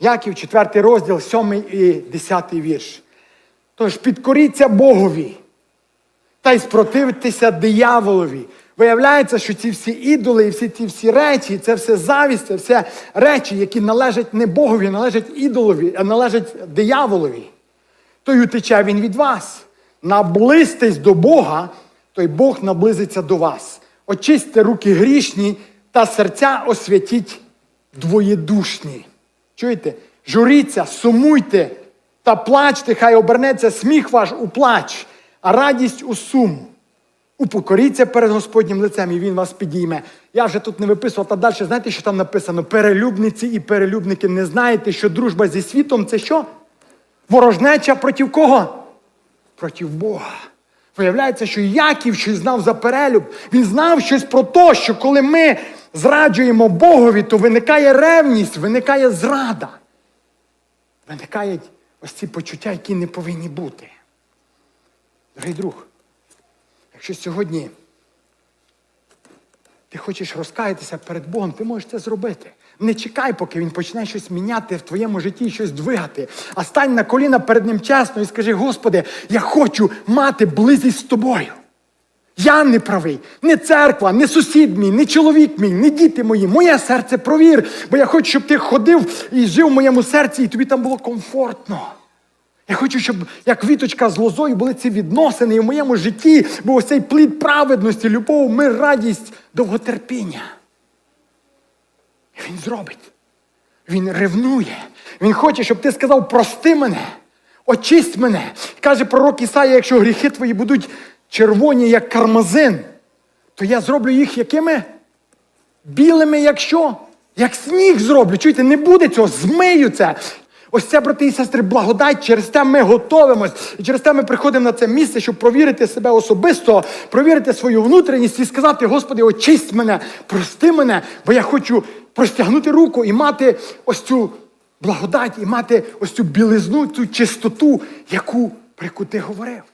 Яків, 4 розділ, 7 і 10 вірш. Тож підкоріться Богові та й спротивтеся дияволові. Виявляється, що ці всі ідоли і всі ці всі речі, це все завість, це все речі, які належать не Богові, належать ідолові, а належать дияволові. Той утече він від вас. Наблизьтесь до Бога, то й Бог наблизиться до вас. Очистьте руки грішні та серця освятіть двоєдушні. Чуєте? Журіться, сумуйте та плачте, хай обернеться сміх ваш у плач, а радість у сум. Упокоріться перед Господнім лицем, і Він вас підійме. Я вже тут не виписував, та далі знаєте, що там написано? Перелюбниці і перелюбники не знаєте, що дружба зі світом це що? Ворожнеча проти кого? Проти Бога. Виявляється, що Яків щось знав за перелюб. Він знав щось про те, що коли ми зраджуємо Богові, то виникає ревність, виникає зрада. Виникають ось ці почуття, які не повинні бути. Дорогий друг, якщо сьогодні ти хочеш розкаятися перед Богом, ти можеш це зробити. Не чекай, поки він почне щось міняти в твоєму житті, щось двигати. А стань на коліна перед ним чесно і скажи: Господи, я хочу мати близькість з тобою. Я не правий, не церква, не сусід мій, не чоловік мій, не діти мої. Моє серце провір, бо я хочу, щоб ти ходив і жив в моєму серці, і тобі там було комфортно. Я хочу, щоб як віточка з лозою були ці відносини і в моєму житті був ось цей плід праведності, любов, мир, радість, довготерпіння. І він зробить. Він ревнує. Він хоче, щоб ти сказав, прости мене, очисть мене. Каже пророк Ісая, якщо гріхи твої будуть червоні, як кармазин, то я зроблю їх якими? Білими, як що? Як сніг зроблю. Чуєте, не буде цього, змию це. Ось це, брати і сестри, благодать, через те ми готовимось. І через те ми приходимо на це місце, щоб провірити себе особисто, провірити свою внутрішність і сказати, Господи, очисть мене, прости мене, бо я хочу простягнути руку і мати ось цю благодать, і мати ось цю білизну, цю чистоту, яку, про яку ти говорив.